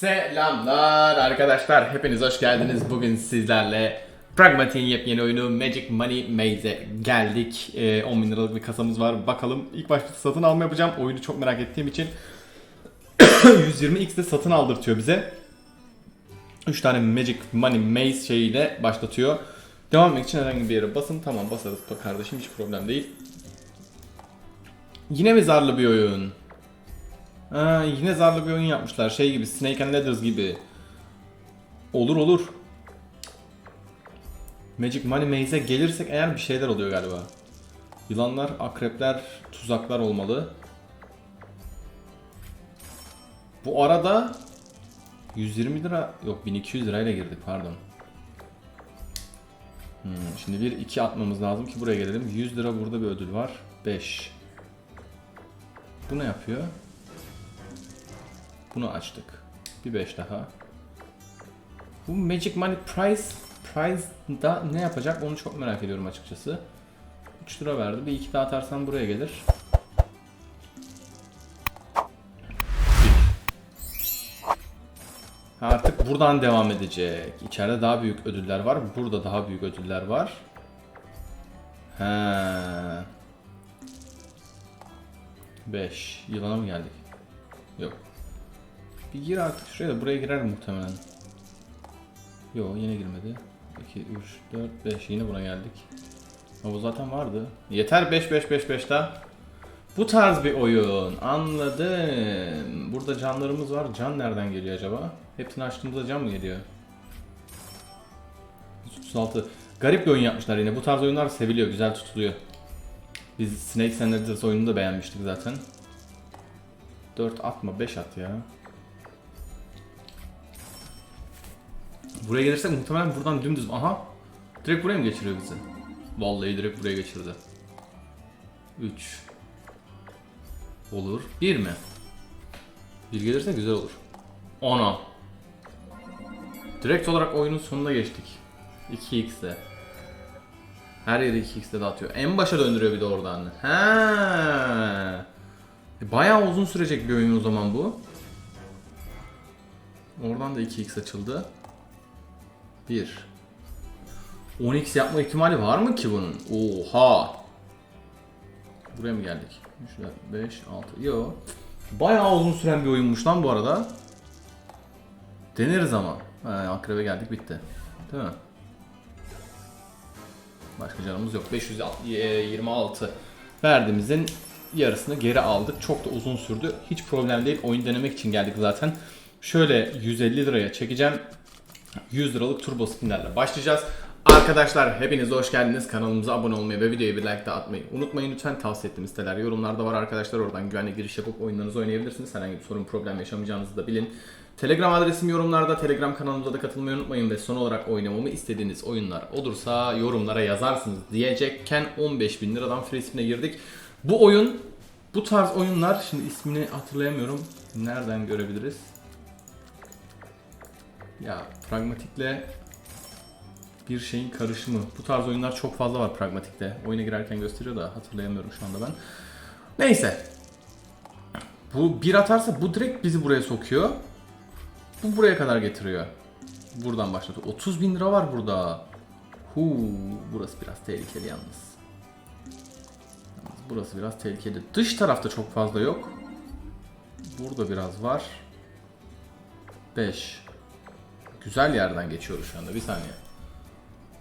Selamlar arkadaşlar. Hepiniz hoş geldiniz. Bugün sizlerle Pragmatik'in yepyeni oyunu Magic Money Maze'e geldik. Ee, 10 bin liralık bir kasamız var. Bakalım ilk başta satın alma yapacağım. Oyunu çok merak ettiğim için 120x'de satın aldırtıyor bize. 3 tane Magic Money Maze şeyiyle başlatıyor. Devam etmek için herhangi bir yere basın. Tamam basarız kardeşim hiç problem değil. Yine mi zarlı bir oyun? Ha, yine zarlı bir oyun yapmışlar. Şey gibi Snake and Ladders gibi. Olur olur. Magic Money Maze'e gelirsek eğer bir şeyler oluyor galiba. Yılanlar, akrepler, tuzaklar olmalı. Bu arada 120 lira yok 1200 lirayla girdik pardon. Hmm, şimdi bir iki atmamız lazım ki buraya gelelim. 100 lira burada bir ödül var. 5. Bu ne yapıyor? Bunu açtık. Bir 5 daha. Bu Magic Money Prize Prize'da ne yapacak onu çok merak ediyorum açıkçası. 3 lira verdi. Bir iki daha atarsam buraya gelir. Artık buradan devam edecek. İçeride daha büyük ödüller var. Burada daha büyük ödüller var. He. 5. Yılana mı geldik? Yok. Bir gir artık şuraya da buraya girer muhtemelen. Yo yine girmedi. 2, 3, 4, 5 yine buna geldik. Ama bu zaten vardı. Yeter 5 5 5 5 daha. Bu tarz bir oyun. Anladım. Burada canlarımız var. Can nereden geliyor acaba? Hepsini açtığımızda can mı geliyor? 136. Garip bir oyun yapmışlar yine. Bu tarz oyunlar seviliyor. Güzel tutuluyor. Biz Snakes and oyununu da beğenmiştik zaten. 4 atma 5 at ya. Buraya gelirsek muhtemelen buradan dümdüz... Aha! Direkt buraya mı geçiriyor bizi? Vallahi direkt buraya geçirdi. 3 Olur. 1 mi? 1 gelirse güzel olur. 10'a. Direkt olarak oyunun sonuna geçtik. 2x'de. Her yeri 2x'de dağıtıyor. En başa döndürüyor bir de oradan. He. E, Bayağı uzun sürecek bir oyun o zaman bu. Oradan da 2x açıldı. 1. 10x yapma ihtimali var mı ki bunun? Oha. Buraya mı geldik? 3, 4, 5, 6. Yo. Bayağı uzun süren bir oyunmuş lan bu arada. Deneriz ama. He, akrebe geldik bitti. Değil mi? Başka canımız yok. 526 verdiğimizin yarısını geri aldık. Çok da uzun sürdü. Hiç problem değil. Oyun denemek için geldik zaten. Şöyle 150 liraya çekeceğim. 100 liralık turbo spinlerle başlayacağız. Arkadaşlar hepiniz hoş geldiniz. Kanalımıza abone olmayı ve videoya bir like de atmayı unutmayın lütfen. Tavsiye ettiğim siteler yorumlarda var arkadaşlar. Oradan güvenli giriş yapıp oyunlarınızı oynayabilirsiniz. Herhangi bir sorun problem yaşamayacağınızı da bilin. Telegram adresim yorumlarda. Telegram kanalımıza da katılmayı unutmayın ve son olarak oynamamı istediğiniz oyunlar olursa yorumlara yazarsınız diyecekken 15 bin liradan free spin'e girdik. Bu oyun, bu tarz oyunlar, şimdi ismini hatırlayamıyorum. Nereden görebiliriz? Ya pragmatikle bir şeyin karışımı. Bu tarz oyunlar çok fazla var pragmatikte. Oyuna girerken gösteriyor da hatırlayamıyorum şu anda ben. Neyse. Bu bir atarsa bu direkt bizi buraya sokuyor. Bu buraya kadar getiriyor. Buradan başlatıyor. 30 bin lira var burada. Huu, burası biraz tehlikeli. Yalnız Burası biraz tehlikeli. Dış tarafta çok fazla yok. Burada biraz var. 5. Güzel yerden geçiyoruz şu anda. Bir saniye.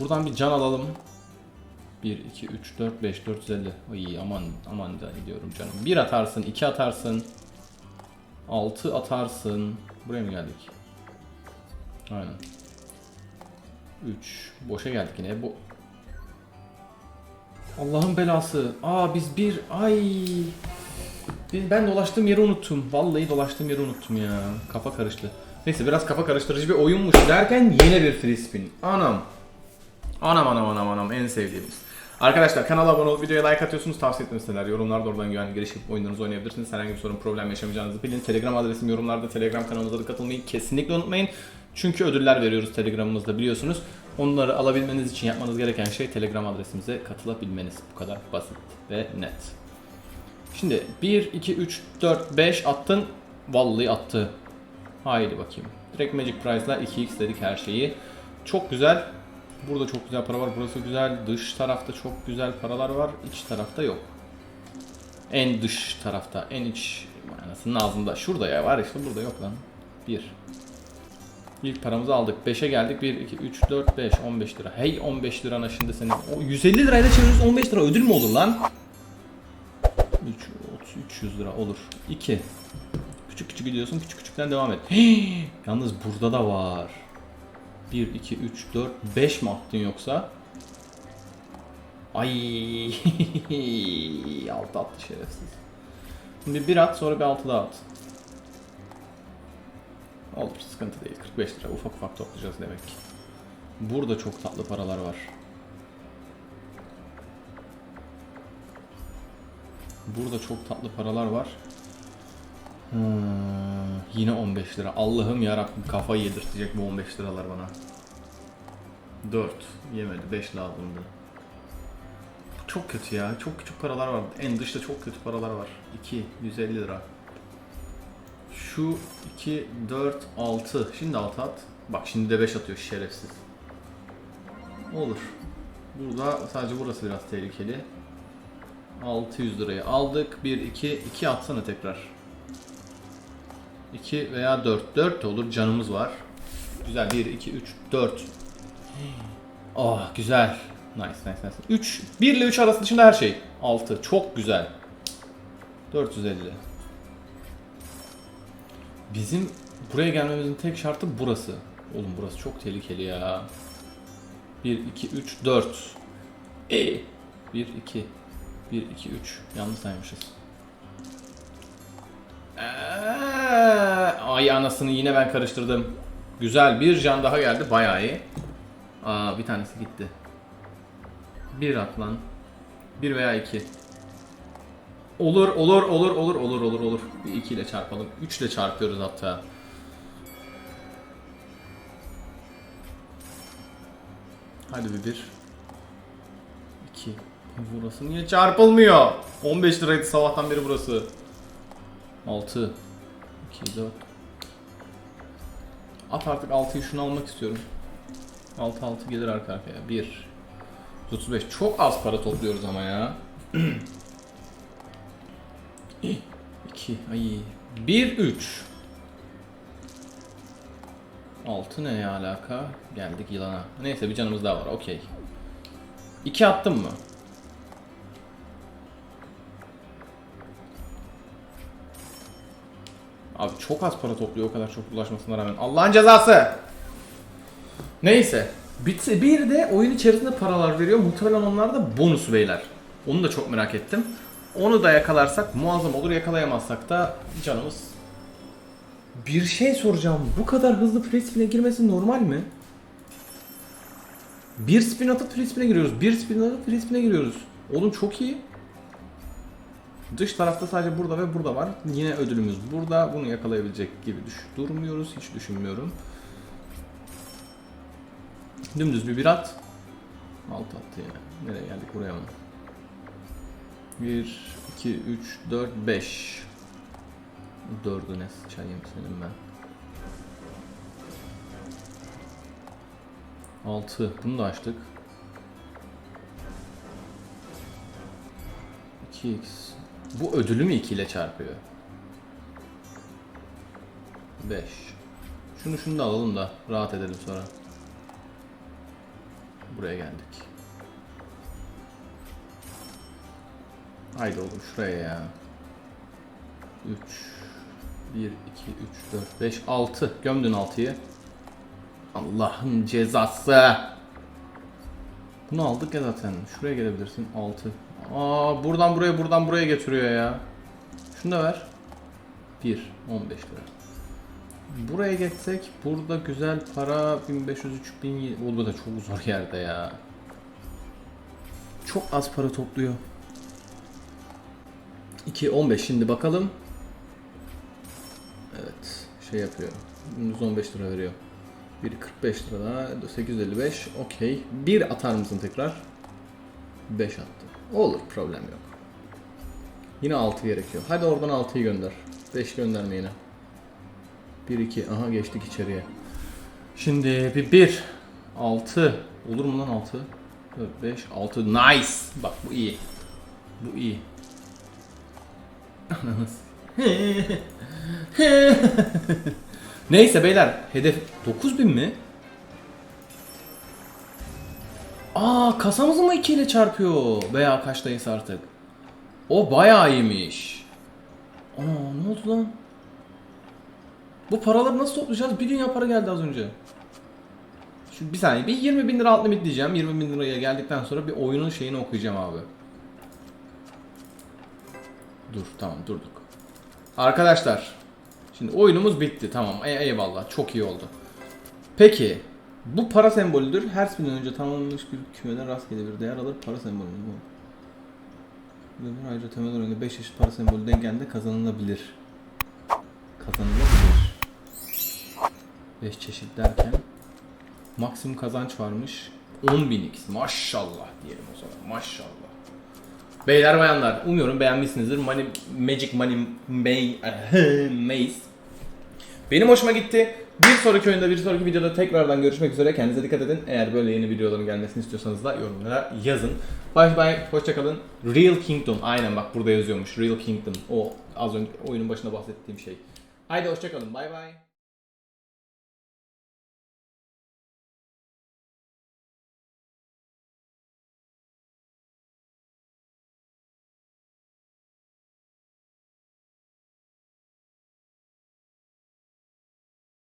Buradan bir can alalım. 1, 2, 3, 4, 5, 450. Ay aman aman da gidiyorum canım. 1 atarsın, 2 atarsın. 6 atarsın. Buraya mı geldik? Aynen. 3. Boşa geldik yine. Bu Allah'ın belası. Aa biz bir ay ben- dolaştığım yeri unuttum. Vallahi dolaştığım yeri unuttum ya. Kafa karıştı. Neyse biraz kafa karıştırıcı bir oyunmuş derken yine bir free spin. Anam. Anam anam anam anam en sevdiğimiz. Arkadaşlar kanala abone olup videoya like atıyorsunuz. Tavsiye ettiğim siteler yorumlarda oradan güvenli giriş yapıp oyunlarınızı oynayabilirsiniz. Herhangi bir sorun problem yaşamayacağınızı bilin. Telegram adresim yorumlarda. Telegram kanalımıza da katılmayı kesinlikle unutmayın. Çünkü ödüller veriyoruz Telegram'ımızda biliyorsunuz. Onları alabilmeniz için yapmanız gereken şey Telegram adresimize katılabilmeniz. Bu kadar basit ve net. Şimdi 1, 2, 3, 4, 5 attın. Vallahi attı. Haydi bakayım. Direkt Magic Price'la 2x dedik her şeyi. Çok güzel. Burada çok güzel para var. Burası güzel. Dış tarafta çok güzel paralar var. İç tarafta yok. En dış tarafta, en iç manasının ağzında. Şurada ya var işte burada yok lan. 1. İlk paramızı aldık. 5'e geldik. 1, 2, 3, 4, 5, 15 lira. Hey 15 liran şimdi senin. O 150 lirayla çeviriyoruz 15 lira ödül mü olur lan? 3, 30, 300 lira olur. 2. Küçük küçük gidiyorsun. Küçük küçükten devam et. Yalnız burada da var. 1, 2, 3, 4, 5 mi attın yoksa? Ay 6 attı şerefsiz. Şimdi bir at sonra bir 6 daha at. Olur sıkıntı değil. 45 lira ufak ufak toplayacağız demek ki. Burada çok tatlı paralar var. Burada çok tatlı paralar var. Hmm, yine 15 lira. Allah'ım yarabbim kafayı yedirtecek bu 15 liralar bana. 4 yemedi 5 lazımdı. Çok kötü ya. Çok küçük paralar var. En dışta çok kötü paralar var. 2 150 lira. Şu 2 4 6. Şimdi 6 at. Bak şimdi de 5 atıyor şerefsiz. Olur. Burada sadece burası biraz tehlikeli. 600 lirayı aldık. 1 2 2 atsana tekrar. 2 veya 4. 4 de olur. Canımız var. Güzel. 1 2 3 4. Oh güzel. Nice nice nice. 3 1 ile 3 arası dışında her şey. 6. Çok güzel. 450. Bizim buraya gelmemizin tek şartı burası. Oğlum burası çok tehlikeli ya. 1 2 3 4. E 1 2 1 2 3. Yanlış saymışız. Eee, Ay anasını yine ben karıştırdım. Güzel bir can daha geldi bayağı iyi. Aa bir tanesi gitti. Bir at lan. Bir veya iki. Olur olur olur olur olur olur olur. Bir iki ile çarpalım. Üç ile çarpıyoruz hatta. Hadi bir bir. İki. Burası niye çarpılmıyor? 15 liraydı sabahtan beri burası. 6 2 4 At artık 6'yı şunu almak istiyorum. 6 6 gelir arka arkaya. 1 35 çok az para topluyoruz ama ya. 2 ay 1 3 6 ne alaka? Geldik yılana. Neyse bir canımız daha var. Okey. 2 attım mı? Abi çok az para topluyor o kadar çok ulaşmasına rağmen. Allah'ın cezası. Neyse. Bitse bir de oyun içerisinde paralar veriyor. Muhtemelen onlar da bonus beyler. Onu da çok merak ettim. Onu da yakalarsak muazzam olur. Yakalayamazsak da canımız. Bir şey soracağım. Bu kadar hızlı free spin'e girmesi normal mi? Bir spin atıp free spin'e giriyoruz. Bir spin atıp free spin'e giriyoruz. Oğlum çok iyi. Dış tarafta sadece burada ve burada var. Yine ödülümüz burada. Bunu yakalayabilecek gibi düş durmuyoruz. Hiç düşünmüyorum. Dümdüz bir bir at. Alt attı ya. Nereye geldik buraya mı? 1, 2, 3, 4, 5. Dördü ne sıçayım senin ben. 6. Bunu da açtık. 2x. Bu ödülü mü 2 ile çarpıyor? 5. Şunu şunu da alalım da rahat edelim sonra. Buraya geldik. Haydi oğlum şuraya ya. 3 1 2 3 4 5 6 gömdün 6'yı. Allah'ın cezası. Bunu aldık ya zaten. Şuraya gelebilirsin. 6. Aa buradan buraya buradan buraya getiriyor ya. Şunu da ver. 1 15 lira. Buraya geçsek burada güzel para 1500 3000 o da çok zor yerde ya. Çok az para topluyor. 2 15 şimdi bakalım. Evet, şey yapıyor. 115 lira veriyor. Biri 45 lira daha, 855. Okey. Bir atar mısın tekrar? 5 attı. Olur, problem yok. Yine 6 gerekiyor. Hadi oradan 6'yı gönder. 5 gönderme yine. 1 2 aha geçtik içeriye. Şimdi bir 1 6 olur mu lan 6? 4 5 6 nice. Bak bu iyi. Bu iyi. Neyse beyler hedef 9000 mi? Aa kasamızı mı 2 ile çarpıyor? Veya kaçtayız artık? O bayağı iyiymiş. Aa ne oldu lan? Bu paraları nasıl toplayacağız? Bir dünya para geldi az önce. Şu bir saniye bir 20 bin lira alt limit diyeceğim. 20 bin liraya geldikten sonra bir oyunun şeyini okuyacağım abi. Dur tamam durduk. Arkadaşlar şimdi oyunumuz bitti tamam ey- eyvallah çok iyi oldu. Peki bu para sembolüdür. Her spinden önce tamamlanmış bir kümeden rastgele bir değer alır para sembolü bu. Bir ayrıca temel oyunda 5 çeşit para sembolü dengelinde kazanılabilir. Kazanılabilir. 5 çeşit derken maksimum kazanç varmış. 10.000x maşallah diyelim o zaman maşallah. Beyler bayanlar umuyorum beğenmişsinizdir. Money, Magic Money Maze. Benim hoşuma gitti. Bir sonraki oyunda bir sonraki videoda tekrardan görüşmek üzere. Kendinize dikkat edin. Eğer böyle yeni videoların gelmesini istiyorsanız da yorumlara yazın. Bye bye. Hoşçakalın. Real Kingdom. Aynen bak burada yazıyormuş. Real Kingdom. O az önce oyunun başında bahsettiğim şey. Haydi hoşçakalın. Bye bye.